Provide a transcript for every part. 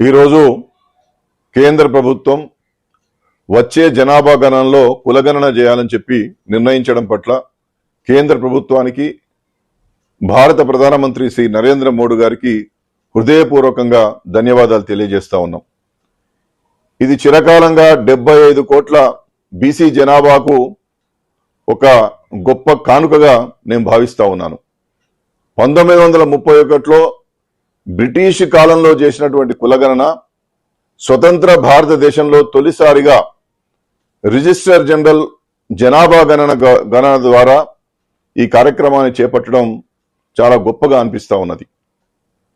ఈరోజు కేంద్ర ప్రభుత్వం వచ్చే జనాభా గణనలో కులగణన చేయాలని చెప్పి నిర్ణయించడం పట్ల కేంద్ర ప్రభుత్వానికి భారత ప్రధానమంత్రి శ్రీ నరేంద్ర మోడీ గారికి హృదయపూర్వకంగా ధన్యవాదాలు తెలియజేస్తా ఉన్నాం. ఇది చిరకాలంగా డెబ్బై ఐదు కోట్ల బీసీ జనాభాకు ఒక గొప్ప కానుకగా నేను భావిస్తా ఉన్నాను. పంతొమ్మిది వందల ముప్పై ఒకటిలో బ్రిటిష్ కాలంలో చేసినటువంటి కులగణన స్వతంత్ర భారతదేశంలో తొలిసారిగా రిజిస్టర్ జనరల్ జనాభా గణన గ- గణన ద్వారా ఈ కార్యక్రమాన్ని చేపట్టడం చాలా గొప్పగా అనిపిస్తూ ఉన్నది.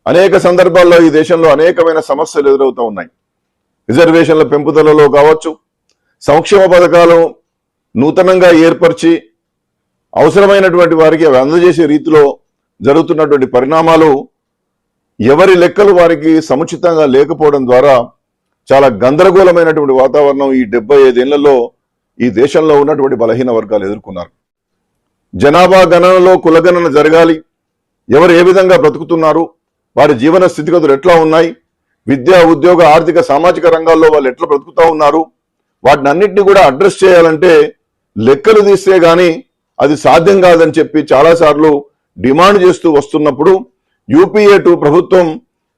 అనేక సందర్భాల్లో ఈ దేశంలో అనేకమైన సమస్యలు ఎదురవుతూ ఉన్నాయి. రిజర్వేషన్ల పెంపుదలలో కావచ్చు సంక్షేమ పథకాలు నూతనంగా ఏర్పరిచి అవసరమైనటువంటి వారికి అవి అందజేసే రీతిలో జరుగుతున్నటువంటి పరిణామాలు ఎవరి లెక్కలు వారికి సముచితంగా లేకపోవడం ద్వారా చాలా గందరగోళమైనటువంటి వాతావరణం ఈ డెబ్బై ఐదేళ్ళలో ఈ దేశంలో ఉన్నటువంటి బలహీన వర్గాలు ఎదుర్కొన్నారు. జనాభా గణనలో కులగణన జరగాలి. ఎవరు ఏ విధంగా బ్రతుకుతున్నారు? వారి జీవన స్థితిగతులు ఎట్లా ఉన్నాయి? విద్యా ఉద్యోగ ఆర్థిక సామాజిక రంగాల్లో వాళ్ళు ఎట్లా బ్రతుకుతూ ఉన్నారు? వాటిని అన్నింటినీ కూడా అడ్రస్ చేయాలంటే లెక్కలు తీస్తే గాని అది సాధ్యం కాదని చెప్పి చాలాసార్లు డిమాండ్ చేస్తూ వస్తున్నప్పుడు యూపీఏ టూ ప్రభుత్వం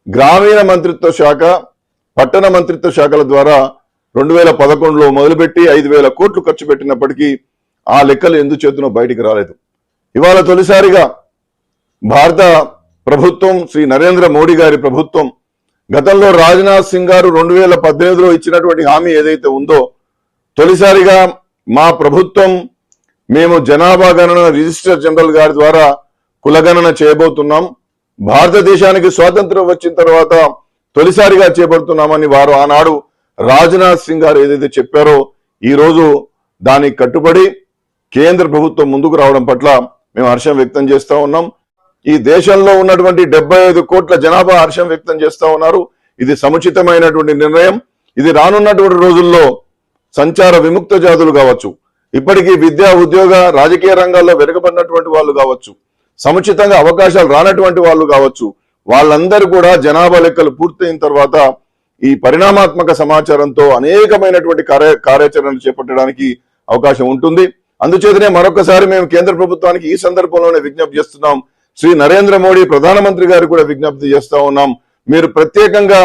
గ్రామీణ మంత్రిత్వ శాఖ పట్టణ మంత్రిత్వ శాఖల ద్వారా రెండు వేల పదకొండులో మొదలుపెట్టి ఐదు వేల కోట్లు ఖర్చు పెట్టినప్పటికీ ఆ లెక్కలు ఎందు చేతునో బయటికి రాలేదు. ఇవాళ తొలిసారిగా భారత ప్రభుత్వం శ్రీ నరేంద్ర మోడీ గారి ప్రభుత్వం గతంలో రాజ్నాథ్ సింగ్ గారు రెండు వేల పద్దెనిమిదిలో ఇచ్చినటువంటి హామీ ఏదైతే ఉందో తొలిసారిగా మా ప్రభుత్వం మేము జనాభా గణన రిజిస్టర్ జనరల్ గారి ద్వారా కులగణన చేయబోతున్నాం. భారతదేశానికి స్వాతంత్రం వచ్చిన తర్వాత తొలిసారిగా చేపడుతున్నామని వారు ఆనాడు రాజ్నాథ్ సింగ్ గారు ఏదైతే చెప్పారో ఈ రోజు దానికి కట్టుబడి కేంద్ర ప్రభుత్వం ముందుకు రావడం పట్ల మేము హర్షం వ్యక్తం చేస్తూ ఉన్నాం. ఈ దేశంలో ఉన్నటువంటి డెబ్బై ఐదు కోట్ల జనాభా హర్షం వ్యక్తం చేస్తా ఉన్నారు. ఇది సముచితమైనటువంటి నిర్ణయం. ఇది రానున్నటువంటి రోజుల్లో సంచార విముక్త జాతులు కావచ్చు. ఇప్పటికీ విద్యా ఉద్యోగ రాజకీయ రంగాల్లో వెనుకబడినటువంటి వాళ్ళు కావచ్చు. సముచితంగా అవకాశాలు రానటువంటి వాళ్ళు కావచ్చు వాళ్ళందరూ కూడా జనాభా లెక్కలు పూర్తయిన తర్వాత ఈ పరిణామాత్మక సమాచారంతో అనేకమైనటువంటి కార్య కార్యాచరణలు చేపట్టడానికి అవకాశం ఉంటుంది. అందుచేతనే మరొకసారి మేము కేంద్ర ప్రభుత్వానికి ఈ సందర్భంలోనే విజ్ఞప్తి చేస్తున్నాం. శ్రీ నరేంద్ర మోడీ ప్రధానమంత్రి గారు కూడా విజ్ఞప్తి చేస్తా ఉన్నాం. మీరు ప్రత్యేకంగా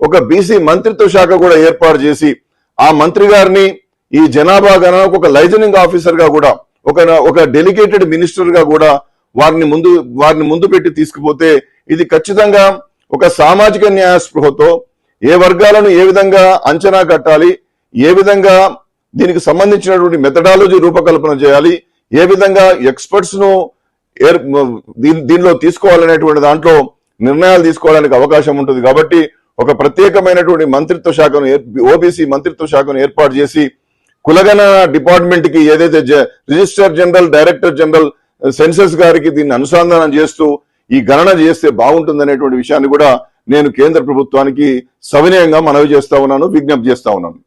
ఒక బీసీ మంత్రిత్వ శాఖ కూడా ఏర్పాటు చేసి ఆ మంత్రి గారిని ఈ జనాభా గణనకు ఒక లైజనింగ్ ఆఫీసర్గా కూడా ఒక ఒక డెలిగేటెడ్ మినిస్టర్గా కూడా వారిని ముందు వారిని ముందు పెట్టి తీసుకుపోతే ఇది ఖచ్చితంగా ఒక సామాజిక న్యాయ స్పృహతో ఏ వర్గాలను ఏ విధంగా అంచనా కట్టాలి ఏ విధంగా దీనికి సంబంధించినటువంటి మెథడాలజీ రూపకల్పన చేయాలి ఏ విధంగా ఎక్స్పర్ట్స్ను ఏర్ దీని దీనిలో తీసుకోవాలనేటువంటి దాంట్లో నిర్ణయాలు తీసుకోవడానికి అవకాశం ఉంటుంది కాబట్టి ఒక ప్రత్యేకమైనటువంటి మంత్రిత్వ శాఖను ఓబీసీ మంత్రిత్వ శాఖను ఏర్పాటు చేసి కులగణ డిపార్ట్మెంట్కి ఏదైతే జ- register general director general census గారికి దీన్ని అనుసంధానం చేస్తూ ఈ గణన చేస్తే బాగుంటుందనేటువంటి విషయాన్ని కూడా నేను కేంద్ర ప్రభుత్వానికి సవినయంగా మనవి చేస్తా ఉన్నాను విజ్ఞప్తి చేస్తా ఉన్నాను.